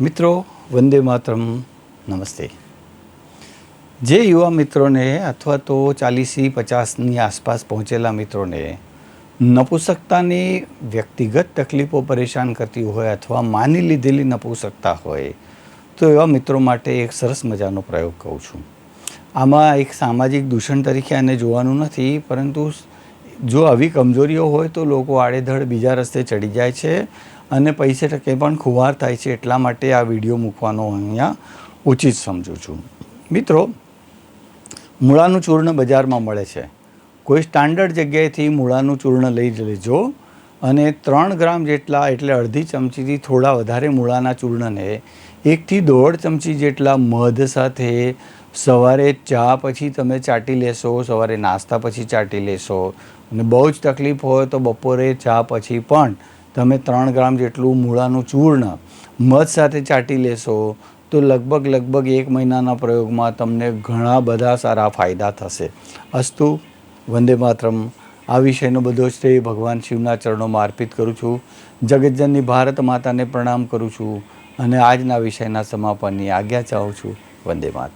મિત્રો, વંદે માતરમ, નમસ્તે. જે યુવા મિત્રોને અથવા તો ચાલીસી પચાસની આસપાસ પહોંચેલા મિત્રોને નપુસકતાની વ્યક્તિગત તકલીફો પરેશાન કરતી હોય અથવા માની લીધેલી નપુસકતા હોય, તો એવા મિત્રો માટે એક સરસ મજાનો પ્રયોગ કહું છું. આમાં એક સામાજિક દૂષણ તરીકે આને જોવાનું નથી, પરંતુ જો આવી કમજોરીઓ હોય તો લોકો આડેધડ બીજા રસ્તે ચડી જાય છે અને પૈસે ટકે પણ ખુવાર થાય છે એટલા માટે આ વીડિયો મૂકવાનો અહીંયા ઉચિત સમજું છું. મિત્રો, મૂળાનું ચૂર્ણ બજારમાં મળે છે. કોઈ સ્ટાન્ડર્ડ જગ્યાએથી મૂળાનું ચૂર્ણ લઈ લેજો અને ત્રણ ગ્રામ જેટલા એટલે અડધી ચમચીથી થોડા વધારે મૂળાના ચૂર્ણને એકથી દોઢ ચમચી જેટલા મધ સાથે સવારે ચા પછી તમે ચાટી લેશો, સવારે નાસ્તા પછી ચાટી લેશો અને બહુ જ તકલીફ હોય તો બપોરે ચા પછી પણ તમે ત્રણ ગ્રામ જેટલું મૂળાનું ચૂર્ણ મધ સાથે ચાટી લેશો, તો લગભગ લગભગ એક મહિનાના પ્રયોગમાં તમને ઘણા બધા સારા ફાયદા થશે. અસ્તુ, વંદે માતરમ. આ વિષયનો બધો શ્રેય ભગવાન શિવના ચરણોમાં અર્પિત કરું છું. જગતજનની ભારત માતાને પ્રણામ કરું છું અને આજના વિષયના સમાપનની આજ્ઞા ચાહું છું. વંદે માતરમ.